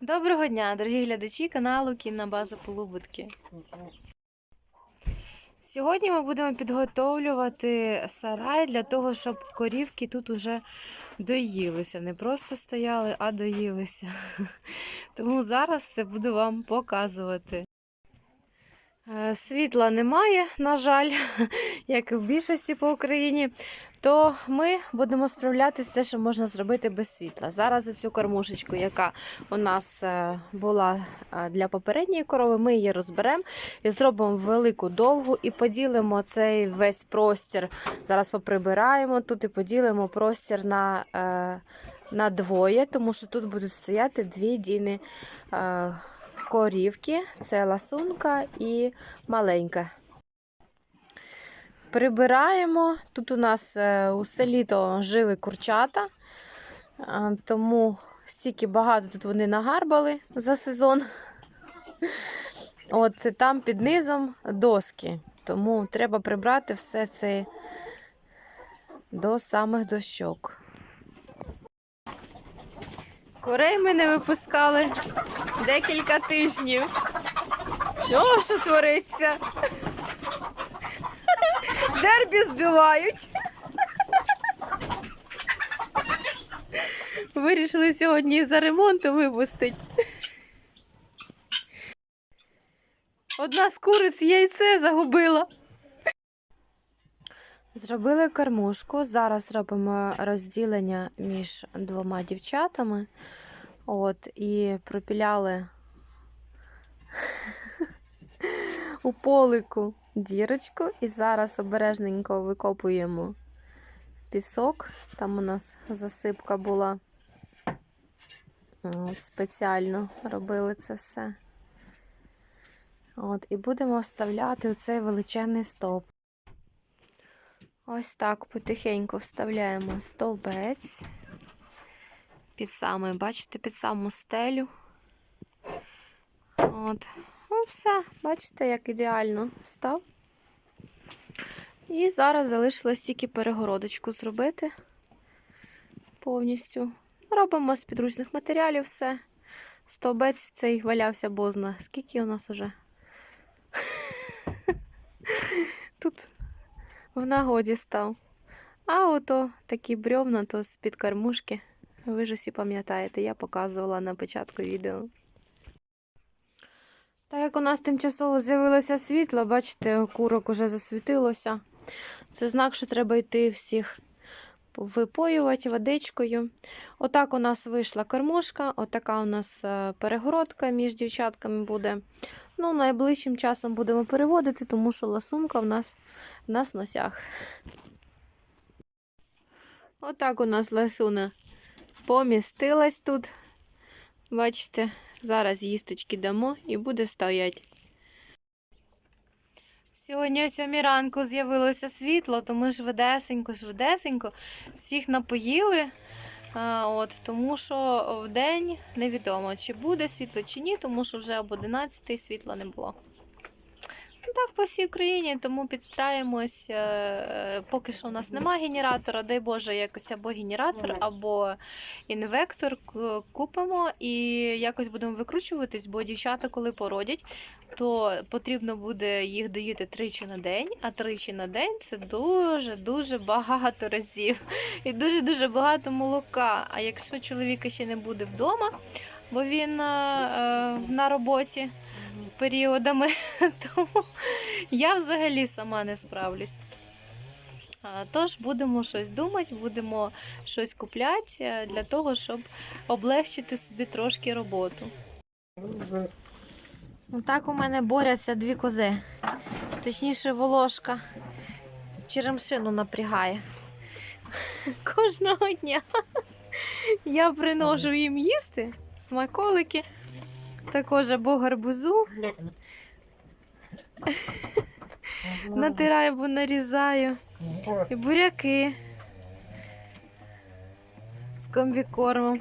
Доброго дня, дорогі глядачі каналу Кінна База Полубутки. Сьогодні ми будемо підготовлювати сарай для того, щоб корівки тут уже доїлися. Не просто стояли, а доїлися. Тому зараз це буду вам показувати. Е, Світла немає, на жаль, як і в більшості по Україні. То ми будемо справлятися все, що можна зробити без світла. Зараз оцю кормушечку, яка у нас е, була е, для попередньої корови, ми її розберемо і зробимо велику довгу і поділимо цей весь простір. Зараз поприбираємо тут і поділимо простір на, на двоє, тому що тут будуть стояти дві діни корівки. Це ласунка і маленька. Прибираємо. Тут у нас е, усе літо жили курчата, тому стільки багато тут вони нагарбали за сезон. От там під низом доски. Тому треба прибрати все це до самих дощок. Курей ми не випускали декілька тижнів. О, що твориться? Дербі збивають. Вирішили сьогодні за ремонту випустити. Одна з куриць яйце загубила. Зробили кормушку. Зараз робимо розділення між двома дівчатами. От, і пропіляли у полику дірочку. І зараз обережненько викопуємо пісок. Там у нас засипка була. Спеціально робили це все. От, і будемо вставляти оцей величезний стовп. Ось так потихеньку вставляємо стовбець. Під саме, бачите, під саму стелю. От. Ну, все, бачите, як ідеально став. І зараз залишилось тільки перегородочку зробити повністю. Робимо з підручних матеріалів все. Стовбець цей валявся бозна. Скільки у нас уже? Тут в нагоді став. А ото такі брьовна, то з-під кормушки. Ви ж усі пам'ятаєте, я показувала на початку відео. Так як у нас тимчасово з'явилося світло, бачите, курок уже засвітилося. Це знак, що треба йти всіх випоювати водичкою. Отак у нас вийшла кормушка, отака у нас е, перегородка між дівчатками буде. Ну, найближчим часом будемо переводити, тому що ласунка в нас на сносях. Отак у нас ласуна помістилась тут. Бачите, зараз їсточки дамо і буде стоять. Сьогодні о сьомій ранку з'явилося світло, тому швидесенько, швидесенько всіх напоїли. А, от, тому що в день невідомо, чи буде світло, чи ні, тому що вже об 11 світла не було. Ну, Так, по всій Україні, тому підстраємось. е, Поки що у нас немає генератора, дай Боже, якось або генератор, або інвектор купимо і якось будемо викручуватись, бо дівчата, коли породять, то потрібно буде їх доїти тричі на день, а тричі на день це дуже-дуже багато разів. І дуже-дуже багато молока. А якщо чоловіка ще не буде вдома, бо він е, е, на роботі періодами, тому я взагалі сама не справлюсь. Тож будемо щось думати, будемо щось купляти е, для того, щоб облегчити собі трошки роботу. Так у мене борються дві кози. Точніше, волошка черемшину напрягає. Кожного дня я приножу їм їсти смаколики, також або гарбузу, натираю або нарізаю, і буряки з комбікормом.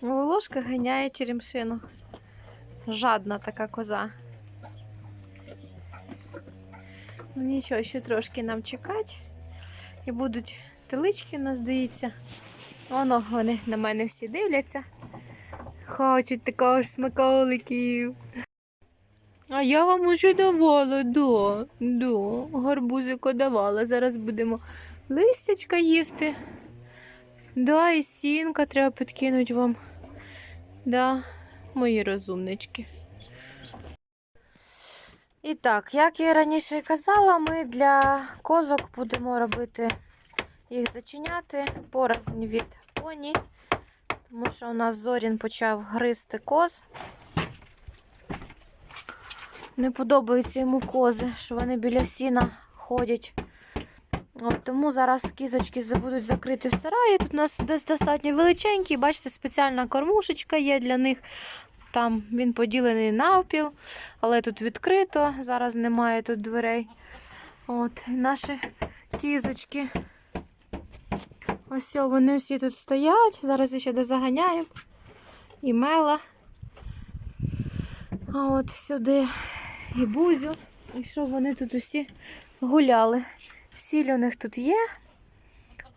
Волошка ганяє черемшину. Жадна така коза. Ну нічого, ще трошки нам чекати. І будуть телички у нас доїться. Воно, вони на мене всі дивляться. Хочуть такого ж смаколиків. А я вам уже давала, да, да, гарбузико давала. Зараз будемо листячка їсти. Да, і сінка треба підкинути вам. Да, мої розумнички. І так, як я раніше казала, ми для козок будемо робити їх зачиняти порознь від поні, тому що у нас Зорін почав гризти коз. Не подобаються йому кози, що вони біля сіна ходять. От, тому зараз кізочки будуть закриті в сараї. Тут у нас десь достатньо величенький, бачите, спеціальна кормушечка є для них. Там він поділений навпіл, але тут відкрито, зараз немає тут дверей. От, наші кізочки. Ось вони всі тут стоять. Зараз ще дозаганяємо. І мела. А от сюди і бузю. І що вони тут усі гуляли. Сіль у них тут є.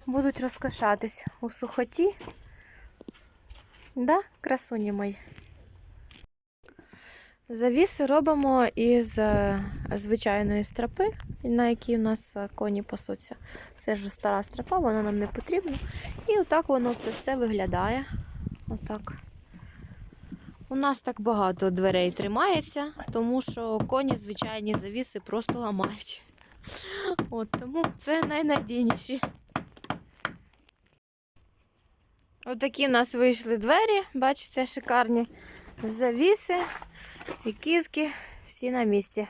Будуть розкошатись у сухоті. Да, красуні мої. Завіси робимо із е, звичайної страпи, на якій у нас е, коні пасуться. Це вже стара страпа, вона нам не потрібна. І отак воно це все виглядає. Отак. У нас так багато дверей тримається, тому що коні звичайні завіси просто ламають. От тому це найнадійніші. Отакі в нас вийшли двері, бачите, шикарні завіси і кізки всі на місці.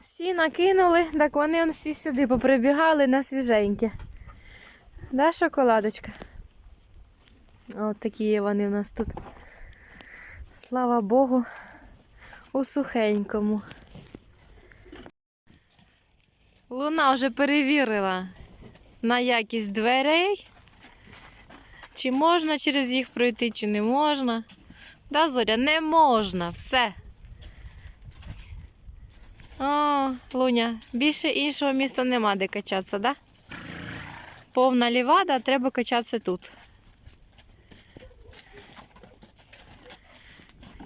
Всі накинули, так вони всі сюди поприбігали на свіженькі. Да, шоколадочка? От такі вони у нас тут. Слава Богу, у сухенькому. Луна вже перевірила на якість дверей. Чи можна через їх пройти, чи не можна. Да, Зоря, не можна, все. О, Луня, більше іншого міста нема де качатися, да? Повна лівада, треба качатися тут.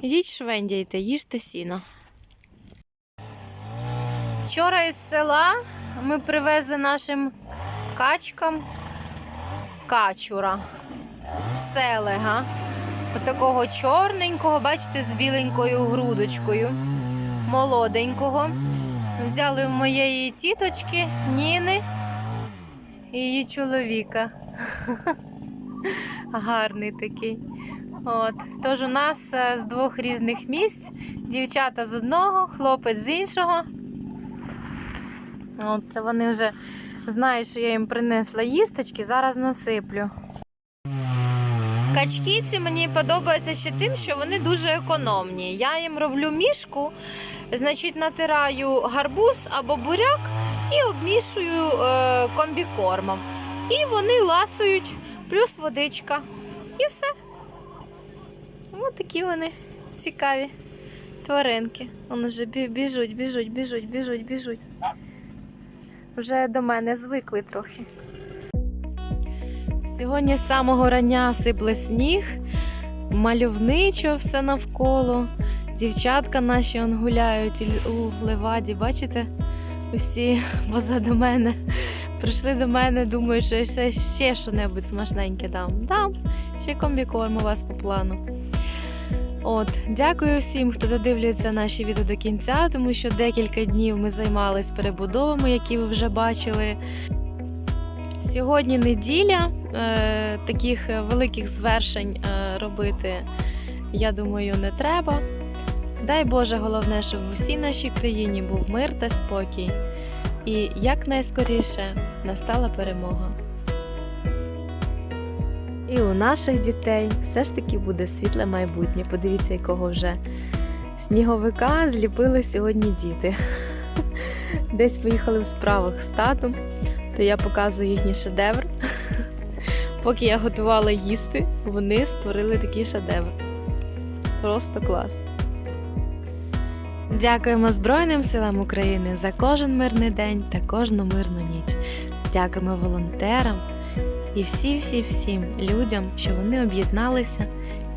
Йдіть швендяйте, їжте сіно. Вчора із села ми привезли нашим качкам качура. Селега. Отакого чорненького, бачите, з біленькою грудочкою. Молоденького. Взяли в моєї тіточки Ніни і її чоловіка. Гарний такий. От. Тож у нас е, з двох різних місць. Дівчата з одного, хлопець з іншого. От це вони вже знають, що я їм принесла їсточки, зараз насиплю. Качки ці мені подобаються ще тим, що вони дуже економні. Я їм роблю мішку, значить натираю гарбуз або буряк і обмішую е, комбікормом. І вони ласують, плюс водичка. І все. Ось такі вони цікаві тваринки. Вони вже біжуть, біжуть, біжуть, біжуть, біжуть. Вже до мене звикли трохи. Сьогодні з самого рання сипле сніг, мальовничо все навколо. Дівчатка наші он гуляють у леваді, бачите? Усі позаду мене. Прийшли до мене, думаю, що ще, ще що-небудь смачненьке дам. Дам, ще комбікорм у вас по плану. От, дякую всім, хто додивлюється наші відео до кінця, тому що декілька днів ми займались перебудовами, які ви вже бачили. Сьогодні неділя, е, таких великих звершень е, робити, я думаю, не треба. Дай Боже, головне, щоб в усій нашій країні був мир та спокій. І якнайскоріше настала перемога. І у наших дітей все ж таки буде світле майбутнє. Подивіться, якого вже сніговика зліпили сьогодні діти. Десь поїхали в справах з татом, то я показую їхній шедевр. Поки я готувала їсти, вони створили такий шедевр. Просто клас. Дякуємо Збройним силам України за кожен мирний день та кожну мирну ніч. Дякуємо волонтерам і всі-всі-всім людям, що вони об'єдналися,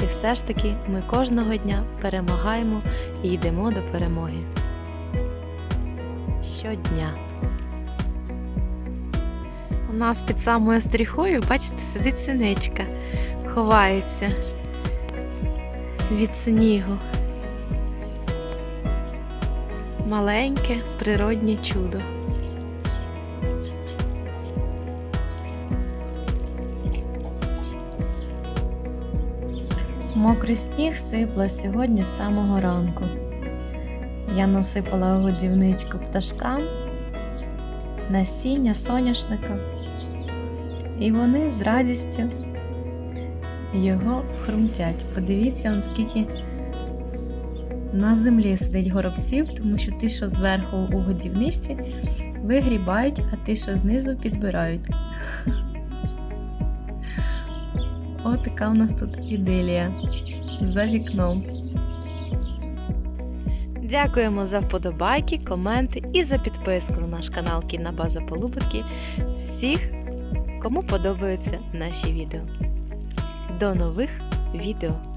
і все ж таки ми кожного дня перемагаємо і йдемо до перемоги. Щодня. У нас під самою стріхою, бачите, сидить синичка, ховається від снігу. Маленьке природнє чудо. Мокрий сніг сипла сьогодні з самого ранку. Я насипала годівничку пташкам, насіння соняшника, і вони з радістю його хрумтять. Подивіться, он скільки на землі сидить горобців, тому що ті, що зверху у годівничці, вигрібають, а ті, що знизу, підбирають. От така у нас тут іделія за вікном. Дякуємо за вподобайки, коменти і за підписку на наш канал Кінна База Полубики. Всіх, кому подобаються наші відео. До нових відео!